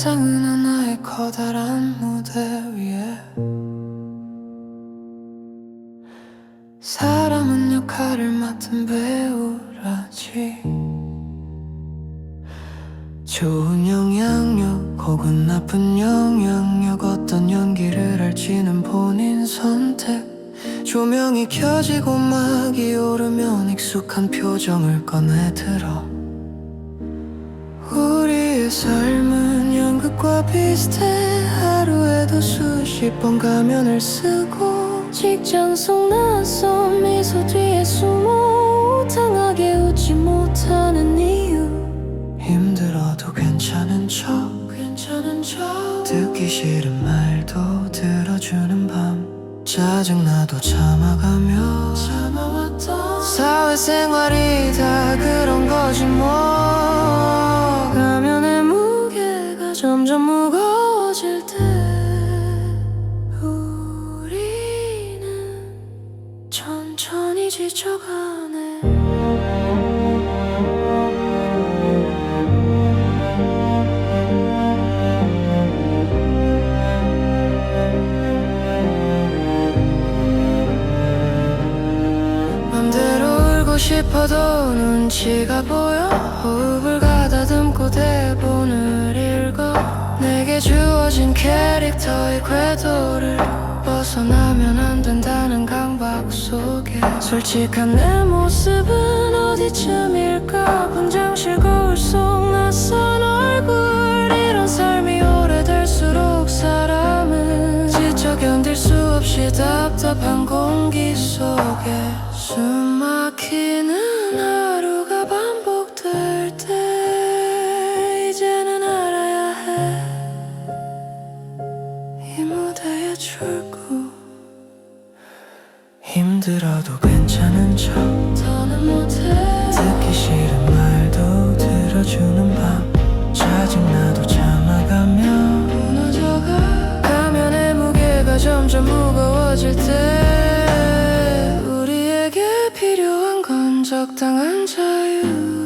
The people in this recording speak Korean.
세상은 하나의 커다란 무대 위에 사람은 역할을 맡은 배우라지 좋은 영향력 혹은 나쁜 영향력 어떤 연기를 할지는 본인 선택. 조명이 켜지고 막이 오르면 익숙한 표정을 꺼내들어. 우리의 삶은 연극과 비슷해. 하루에도 수십 번 가면을 쓰고 직장 속 낯선 미소 뒤에 숨어 당하게 짜증나도 참아가며 참아왔던 사회생활이 다 그런 거지 뭐. 가면의 무게가 점점 무거워질 때 우리는 천천히 지쳐가 싶어도 눈치가 보여? 호흡을 가다듬고 대본을 읽어? 내게 주어진 캐릭터의 궤도를 벗어나면 안 된다는 강박 속에 솔직한 내 모습은 어디쯤일까? 분장실 거울 속 낯선 얼굴 이런 삶이 오래될수록 사람은 지쳐 견딜 수 없이 답답한 공기 속에 숨 막 히는 하루가 반복될 때 이제는 알아야 해. 이 무대의 출구. 힘들어도 괜찮은 척. 더는 못해. 듣기 싫은 말도 들어주는 밤. 짜증나도 참아가며. 무너져가. 가면의 무게가 점점 무거워질 때 적당한 자유